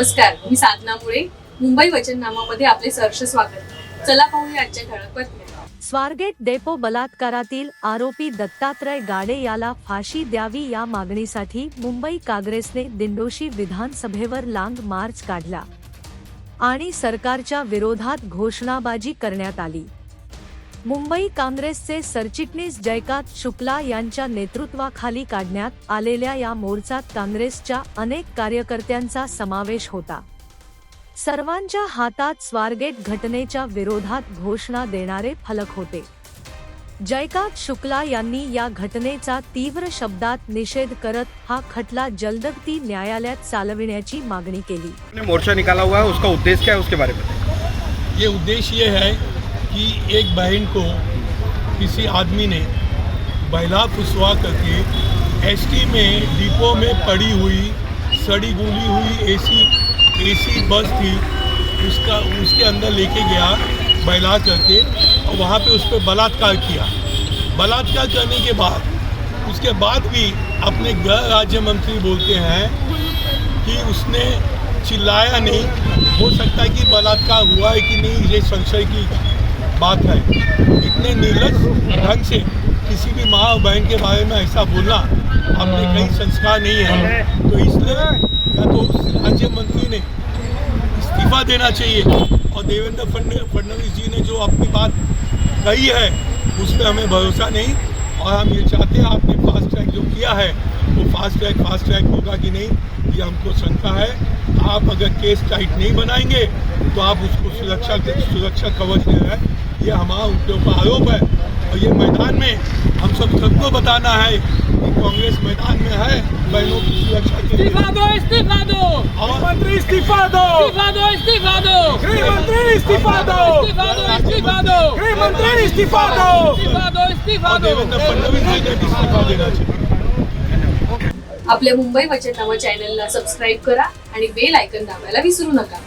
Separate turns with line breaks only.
नमस्कार मी साधना मुळे. मुंबई वचननामामध्ये आपले सहर्ष स्वागत. चला पाहूया आजच्या ठळक बातम्या.
स्वारगेट डेपो बलात्कारातील आरोपी दत्तात्रय गाडे याला फाशी द्यावी या मागणीसाठी मुंबई काँग्रेसने दिंडोशी विधानसभेवर लांग मार्च काढला. आणि सरकारच्या विरोधात घोषणाबाजी करण्यात आली. मुंबई काँग्रेसचे सरचिटणीस जयकांत शुक्ला यांच्या नेतृत्वाखाली काढण्यात आलेल्या या मोर्चात काँग्रेसच्या अनेक कार्यकर्त्यांचा समावेश होता. सर्वांच्या हातात स्वारगेट घटनेच्या विरोधात घोषणा देणारे फलक होते. जयकांत शुक्ला यांनी या घटनेचा तीव्र शब्दात निषेध करत हा खटला जलदगती न्यायालयात चालविण्याची मागणी केली.
मोर्चा निकाला हुआ है उसका उद्देश्य क्या है उसके बारे में।
ये उद्देश्य ये है कि एक बहन को किसी आदमी ने बहला फुसवा करके एसटी में डिपो में पड़ी हुई, सड़ी गुली हुई एसी एसी बस थी, उसका, उसके अंदर लेके गया, बहला करके, और वहाँ पे उस पर बलात्कार किया। बलात्कार करने के बाद, उसके बाद भी अपने गृह राज्य मंत्री बोलते हैं कि उसने चिल्लाया नहीं। हो सकता है कि बलात्कार हुआ है कि नहीं, ये संशय की बात है। इतने निर्लज ढंग से किसी भी माँ बहन के बारे में ऐसा बोलना हमने कहीं संस्कार नहीं है। तो इसलिए या तो उस राज्य मंत्री ने इस्तीफा देना चाहिए और देवेंद्र फडणवीस जी ने जो अपनी बात कही है, उस पर हमें भरोसा नहीं। और हम ये चाहते हैं आपने फास्ट ट्रैक जो किया है वो फास्ट ट्रैक फास्ट ट्रैक होगा कि नहीं ये हमको शंका है। आप अगर केस टाइट नहीं बनाएँगे तो आप उसको सुरक्षा सुरक्षा कवच दे रहे हैं। ये हमारा उनके ऊपर आरोप है। और ये मैदान में हम सब सबको बताना है कि कांग्रेस मैदान में है बहनों की सुरक्षा के लिए।
इस्तीफा दो इस्तीफा दो
इस्तीफा दो
गृहमंत्री इस्तीफा दो
इस्तीफा दो
इस्तीफा दो
गृहमंत्री इस्तीफा दो
इस्तीफा दो इस्तीफा दो
आपल्या मुंबई वचन नामा चॅनलला सबस्क्राईब करा आणि बेल आयकन दाबायला विसरू नका.